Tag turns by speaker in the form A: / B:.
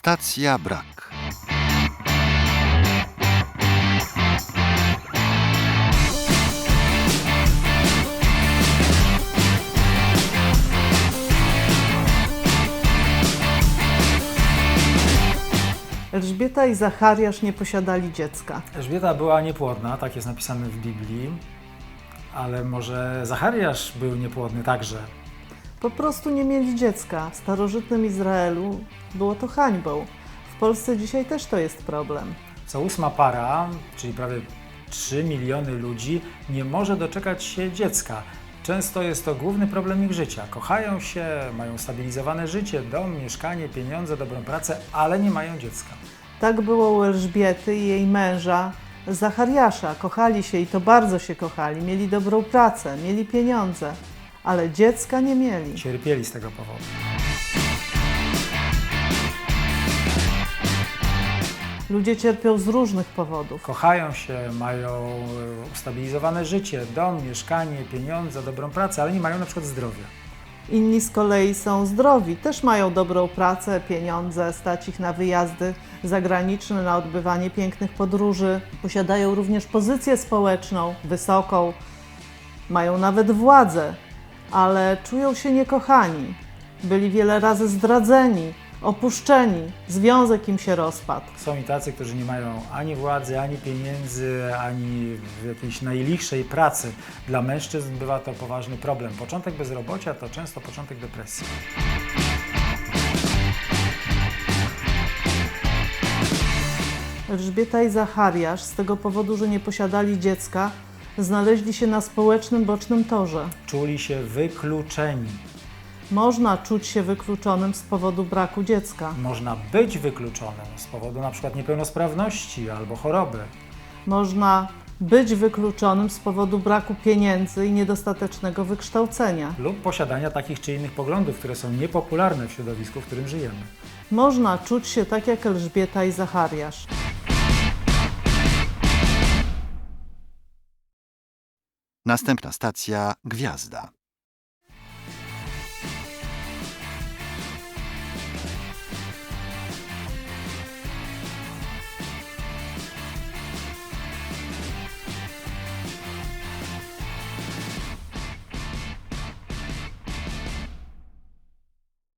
A: Stacja brak.
B: Elżbieta i Zachariasz nie posiadali dziecka.
C: Elżbieta była niepłodna, tak jest napisane w Biblii, ale może Zachariasz był niepłodny także.
B: Po prostu nie mieli dziecka. W starożytnym Izraelu było to hańbą. W Polsce dzisiaj też to jest problem.
C: Co ósma para, czyli prawie 3 miliony ludzi, nie może doczekać się dziecka. Często jest to główny problem ich życia. Kochają się, mają stabilizowane życie, dom, mieszkanie, pieniądze, dobrą pracę, ale nie mają dziecka.
B: Tak było u Elżbiety i jej męża Zachariasza. Kochali się i to bardzo się kochali. Mieli dobrą pracę, mieli pieniądze, ale dziecka nie mieli.
C: Cierpieli z tego powodu.
B: Ludzie cierpią z różnych powodów.
C: Kochają się, mają e, ustabilizowane życie, dom, mieszkanie, pieniądze, dobrą pracę, ale nie mają na przykład zdrowia.
B: Inni z kolei są zdrowi, też mają dobrą pracę, pieniądze, stać ich na wyjazdy zagraniczne, na odbywanie pięknych podróży. Posiadają również pozycję społeczną wysoką, mają nawet władzę, ale czują się niekochani. Byli wiele razy zdradzeni, opuszczeni, związek im się rozpadł.
C: Są i tacy, którzy nie mają ani władzy, ani pieniędzy, ani jakiejś najlichszej pracy. Dla mężczyzn bywa to poważny problem. Początek bezrobocia to często początek depresji.
B: Elżbieta i Zachariasz z tego powodu, że nie posiadali dziecka, znaleźli się na społecznym bocznym torze.
C: Czuli się wykluczeni.
B: Można czuć się wykluczonym z powodu braku dziecka.
C: Można być wykluczonym z powodu na przykład niepełnosprawności albo choroby.
B: Można być wykluczonym z powodu braku pieniędzy i niedostatecznego wykształcenia.
C: lub posiadania takich czy innych poglądów, które są niepopularne w środowisku, w którym żyjemy.
B: Można czuć się tak jak Elżbieta i Zachariasz.
A: Następna stacja Gwiazda.